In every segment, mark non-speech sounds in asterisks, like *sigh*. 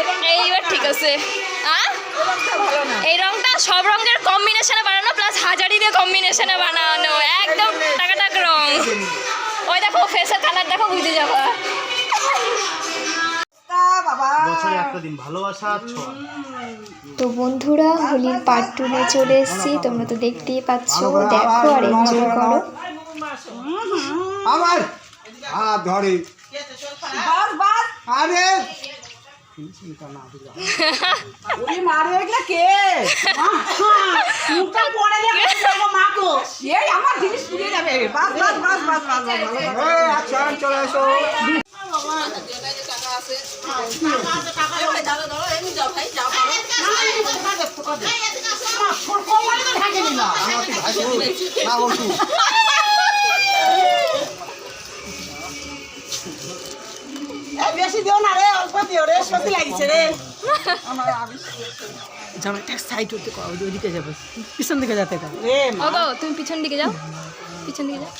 আসবে হ্যাঁ এই রংটা সব রঙের কম্বিনেশনে বানানো প্লাস হাজারি দিয়ে কম্বিনেশনে বানানো। একদম টাকাটাক রং। ওই দেখো ফেসের কালার দেখো বুঝে যাবা। বছরে একটা দিন ভালোবাসা ছোঁয়া। তো বন্ধুরা হোলির পার্ট টুনে চলে এসেছি। তোমরা তো দেখতেই পাচ্ছ দেখো আর এনজয় করো আবার! হাত ধরে। আরে! ওরে মারে এগুলা কে মুখটা পড়ে যাবে যাব মাকো এই আমার জিনিস পুড়ে যাবে বাস বাস বাস বাস বাস বাস আচ্ছা চলে এসো না বেশি দিও না রে অল্প দিও রে সত্যি লাগছে রে। জামাইটা সাইড হতে কও ওইদিকে যাবে। পিছন দিকে যেতে কও রে মা। তুমি পিছন দিকে যাও। পিছন দিকে যাও।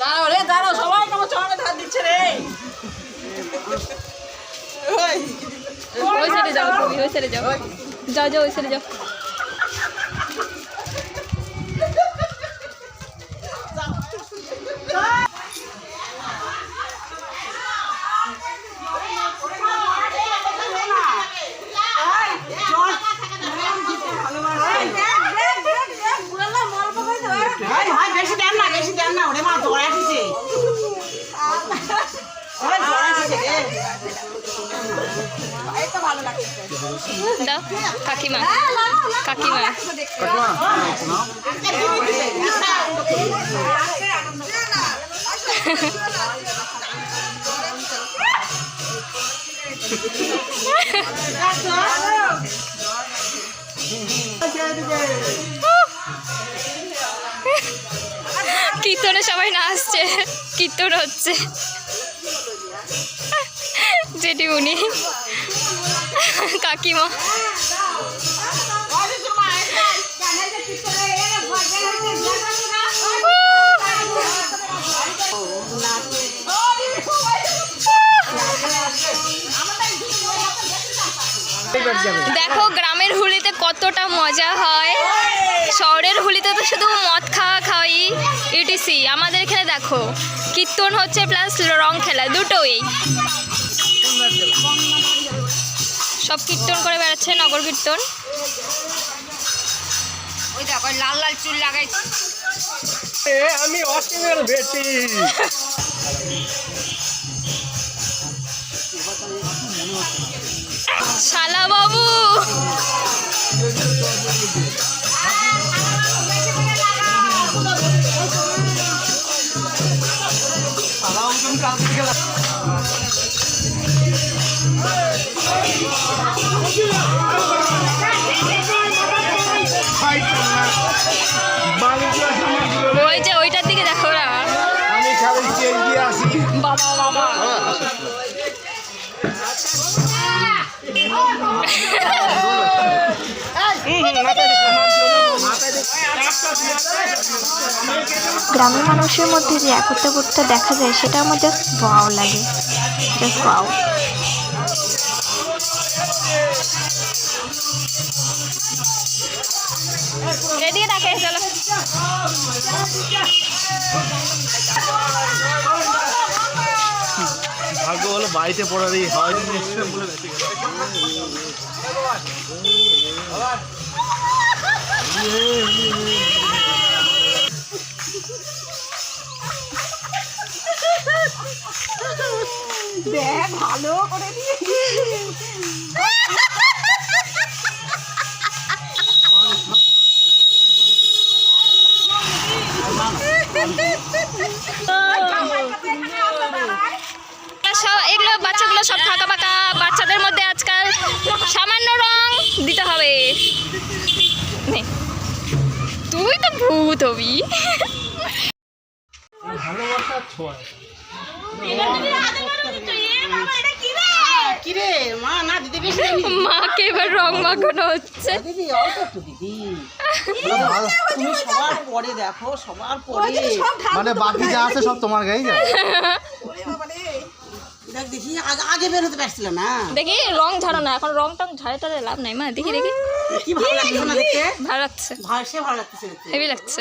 দাঁড়াও রে দাঁড়াও সবাই তোমার চরণে ধার দিচ্ছে রে। ওই, ওই সাইডে যাও তুমি ওই সাইডে যাও। যাও যাও ওই সাইডে যাও। দাও কাকিমা। কাকিমা। কীর্তনে সবাই নাচছে কীর্তন হচ্ছে। জেঠিমুনি কাকিমা। দেখো, গ্রামের হুলিতে কতটা মজা হয়। শহরের হুলিতে তো শুধু মদ খাওয়া খাওয়াই ইটিসি আমাদের এখানে দেখো, কীর্তন হচ্ছে প্লাস রং খেলা, দুটোই। সব কীর্তন করে বেড়াচ্ছে নগর কীর্তন। ওই দেখো লাল লাল চুল লাগাই। আমি অসীমের বেটি। শালা বাবু। ওই যে ওইটার দিকে দেখো না আমি খালি এগিয়ে আসি। বাবা বাবা। গ্রামের মানুষের মধ্যে যে একতাবোধটা দেখা যায় সেটা আমার জাস্ট ওয়াও লাগে। জাস্ট ওয়াও এদিকে দেখে চলো। ভাগ্য বাড়িতে পড়ারই হয় বাচ্চাগুলো সব ফাঁকা ফাঁকা বাচ্চাদের মধ্যে আজকাল সামান্য রং দিতে হবে। তুই তো ভূত হবি। রে? মা না দিদি বেশি দেয়নি। মাকে এবার রং মাখানো হচ্ছে। সবার পরে দেখো সবার পরে। মানে বাকি যা আছে সব তোমার গায়ে যায়। দেখ দেখি আগে আগে বের হতে পারছিল না। দেখি রং ঝাড়ো না এখন রং টং ঝাড়ে টাড়ে লাভ নাই মা দেখি দেখি। কি ভালো লাগছে না দেখতে? *laughs* ভালো লাগছে। ভালো ভালো লাগতেছে হেভি লাগছে।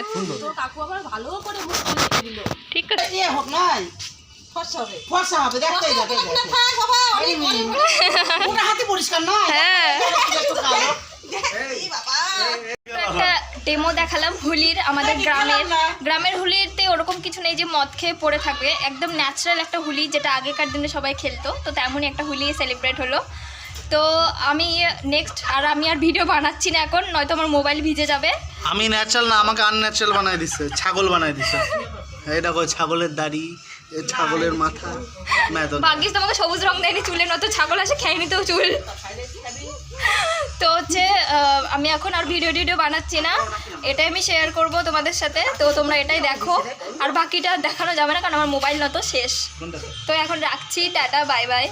কাকু আবার ভালো করে দিল। ঠিক আছে। হোক হবে। দেখতে যাবে হাতে পরিষ্কার হ্যাঁ একটু কালো। তো একটা ডেমো দেখালাম হোলির আমাদের গ্রামের। গ্রামের হোলিতে ওরকম কিছু নেই যে মদ খেয়ে পড়ে থাকবে। একদম ন্যাচারাল একটা হোলি যেটা আগেকার দিনে সবাই খেলতো তো তেমনই একটা হোলি সেলিব্রেট হলো। তো আমি নেক্সট আর আমি আর ভিডিও বানাচ্ছি না এখন নয়তো আমার মোবাইল ভিজে যাবে। আমি ন্যাচারাল না আমাকে আনন্যাচারাল বানাই দিচ্ছে ছাগল বানাই দিচ্ছে এই দেখো ছাগলের দাড়ি। ছাগলের মাথা ম্যাদন ভাগ্যিস তোমাকে সবুজ রং দেয়নি চুলের মতো ছাগল আসে খেয়ে নিতেও চুল। তো হচ্ছে আমি এখন আর ভিডিও টিডিও বানাচ্ছি না। এটাই আমি শেয়ার করব তোমাদের সাথে। তো তোমরা এটাই দেখো। আর বাকিটা দেখানো যাবে না কারণ আমার মোবাইল নতো শেষ। তো এখন রাখছি টাটা বাই বাই